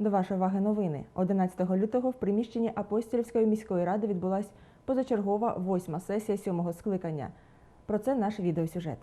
До вашої уваги новини. 11 лютого в приміщенні Апостолівської міської ради відбулась позачергова восьма сесія сьомого скликання. Про це наш відеосюжет.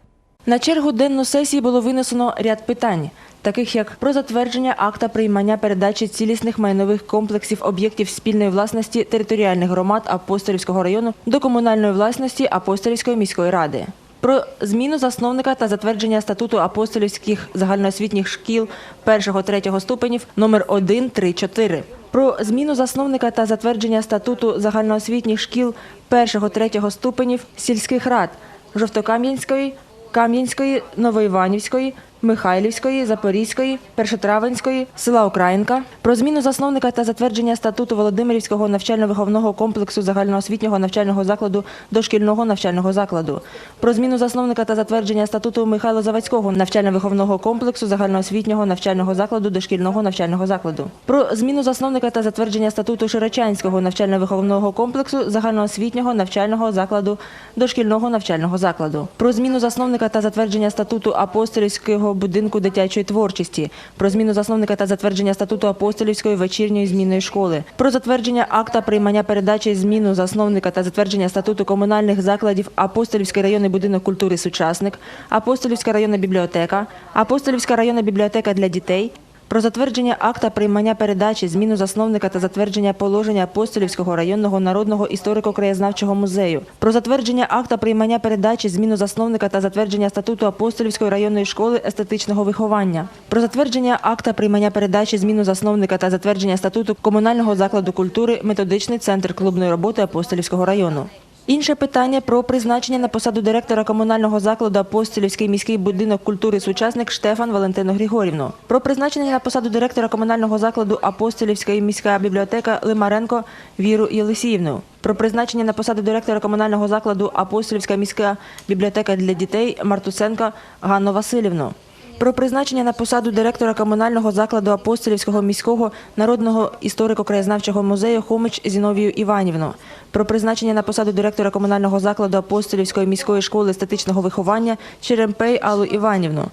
На чергу денну сесії було винесено ряд питань, таких як про затвердження акта приймання передачі цілісних майнових комплексів об'єктів спільної власності територіальних громад Апостолівського району до комунальної власності Апостолівської міської ради. Про зміну засновника та затвердження статуту апостолівських загальноосвітніх шкіл 1-3 ступенів номер 1, 3, 4. Про зміну засновника та затвердження статуту загальноосвітніх шкіл 1-3 ступенів сільських рад Жовтокам'янської, Кам'янської, Новоіванівської, Михайлівської, Запорізької, Першотравенської, села Українка, про зміну засновника та затвердження статуту Володимирівського навчально-виховного комплексу загальноосвітнього навчального закладу дошкільного навчального закладу, про зміну засновника та затвердження статуту Михайло-Заводського навчально-виховного комплексу загальноосвітнього навчального закладу дошкільного навчального закладу, про зміну засновника та затвердження статуту Широчанського навчально-виховного комплексу загальноосвітнього навчального закладу дошкільного навчального закладу, про зміну засновника та затвердження статуту апостолівського будинку дитячої творчості, про зміну засновника та затвердження статуту апостолівської вечірньої змінної школи, про затвердження акта приймання передачі зміну засновника та затвердження статуту комунальних закладів Апостолівський районний будинок культури сучасник, Апостолівська районна бібліотека, Апостолівська районна бібліотека для дітей. Про затвердження акта приймання передачі, зміну засновника та затвердження положення Апостолівського районного народного історико-краєзнавчого музею. Про затвердження акта приймання передачі, зміну засновника та затвердження статуту Апостолівської районної школи естетичного виховання. Про затвердження акта приймання передачі, зміну засновника та затвердження статуту комунального закладу культури методичний центр клубної роботи Апостолівського району. Інше питання про призначення на посаду директора комунального закладу Апостолівський міський будинок культури сучасник Штефан Валентину Григорівну. Про призначення на посаду директора комунального закладу Апостолівська міська бібліотека Лимаренко Віру Єлисіївну. Про призначення на посаду директора комунального закладу Апостолівська міська бібліотека для дітей Мартусенка Ганну Васильівну. Про призначення на посаду директора комунального закладу Апостолівського міського народного історико-краєзнавчого музею Хомич Зіновію Іванівну. Про призначення на посаду директора комунального закладу Апостолівської міської школи естетичного виховання Черемпей Аллу Іванівну.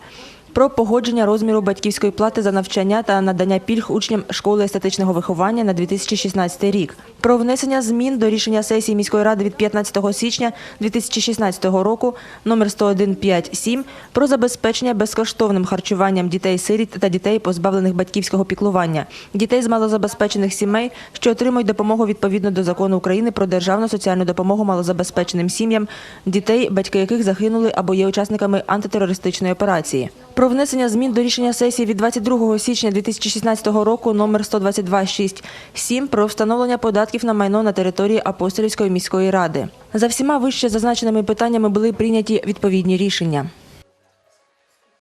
Про погодження розміру батьківської плати за навчання та надання пільг учням школи естетичного виховання на 2016 рік. Про внесення змін до рішення сесії міської ради від 15 січня 2016 року номер 10157 про забезпечення безкоштовним харчуванням дітей-сиріт та дітей, позбавлених батьківського піклування, дітей з малозабезпечених сімей, що отримують допомогу відповідно до закону України про державну соціальну допомогу малозабезпеченим сім'ям, дітей, батьки яких загинули або є учасниками антитерористичної операції. Про внесення змін до рішення сесії від 22 січня 2016 року номер 122.6.7 про встановлення податків на майно на території Апостолівської міської ради. За всіма вище зазначеними питаннями були прийняті відповідні рішення.